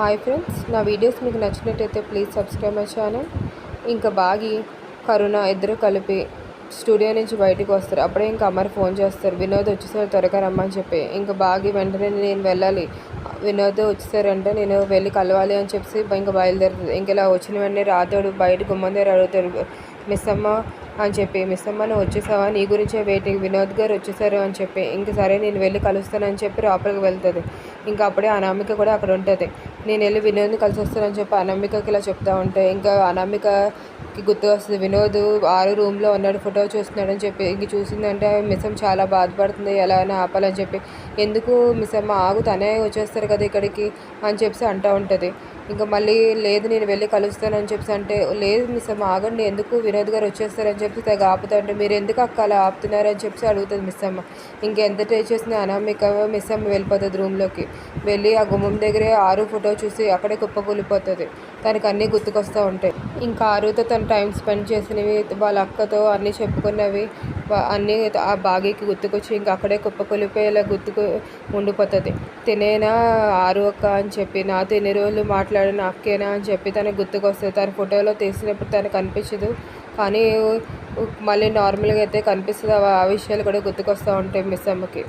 Hi friends నా videos మీకు నచ్చినట్టయితే ప్లీజ్ సబ్స్క్రైబ్ మై ఛానల్ ఇంకా బాగి కరుణ ఇద్దరు కలిపి స్టూడియో నుంచి బయటకు వస్తారు. అప్పుడే ఇంకా అమ్మారు ఫోన్ చేస్తారు. వినోద్ వచ్చేసారు త్వరగా రమ్మని చెప్పి. ఇంకా బాగి వెంటనే నేను వెళ్ళాలి. వినోద్ వచ్చేసారంటే నేను వెళ్ళి కలవాలి అని చెప్పి ఇంకా బయలుదేరుతుంది. ఇంకా ఇలా వచ్చిన వెంటనే రాతోడు బయట గుమ్మం దగ్గర అడుగుతాడు. మిస్ అమ్మ అని చెప్పి మిస్ అమ్మను వచ్చేసావా? నీ గురించే వెయిటింగ్ వినోద్ గారు వచ్చేసారు అని చెప్పి ఇంక సరే నేను వెళ్ళి కలుస్తానని చెప్పి లోపలికి వెళ్తుంది. ఇంకా అప్పుడే అనామిక కూడా అక్కడ ఉంటుంది. నేను వెళ్ళి వినోద్ని కలిసి వస్తానని చెప్పి అనామికకి ఇలా చెప్తా ఉంటే ఇంకా అనామికకి గుర్తు వస్తుంది. వినోద్ ఆరు రూమ్లో ఉన్నాడు ఫోటో చూస్తున్నాడని చెప్పి ఇంక చూసిందంటే మిస్సమ్మ చాలా బాధపడుతుంది ఎలా అయినా ఆపాలని చెప్పి ఎందుకు మిస్సమ్మ ఆగు తనే వచ్చేస్తారు కదా ఇక్కడికి అని చెప్పి అంటూ ఉంటుంది. ఇంకా మళ్ళీ లేదు నేను వెళ్ళి కలుస్తానని చెప్పి అంటే లేదు మిస్ అమ్మ ఆగండి ఎందుకు వినోద్ గారు వచ్చేస్తారని చెప్పి తెగ ఆపుతా అంటే మీరు ఎందుకు అక్క అలా ఆపుతున్నారని చెప్పి అడుగుతుంది మిస్ అమ్మ. ఇంకెంత ట్రై చేసినా అనామిక మిస్ అమ్మ వెళ్ళిపోతుంది రూమ్లోకి వెళ్ళి ఆ గుమ్మం దగ్గరే ఆరు ఫోటో చూసి అక్కడే కుప్పకూలిపోతుంది దానికి అన్నీ గుర్తుకొస్తూ ఉంటాయి. ఇంకా ఆరుతో తను టైం స్పెండ్ చేసినవి వాళ్ళ అక్కతో అన్నీ చెప్పుకున్నవి అన్నీ ఆ బాగీకి గుర్తుకొచ్చి ఇంకా అక్కడే కుప్పకొలిపోయేలా గుర్తుకు ఉండిపోతుంది. తినేనా ఆరు అక్క అని చెప్పి నా ఎన్ని రోజులు మాట్లాడిన అక్కేనా అని చెప్పి తనకు గుర్తుకొస్తుంది. తన ఫోటోలో తీసినప్పుడు తనకు కనిపించదు కానీ మళ్ళీ నార్మల్గా అయితే కనిపిస్తుంది. ఆ- ఆ విషయాలు కూడా గుర్తుకొస్తూ ఉంటాయి మిస్ అమ్మకి.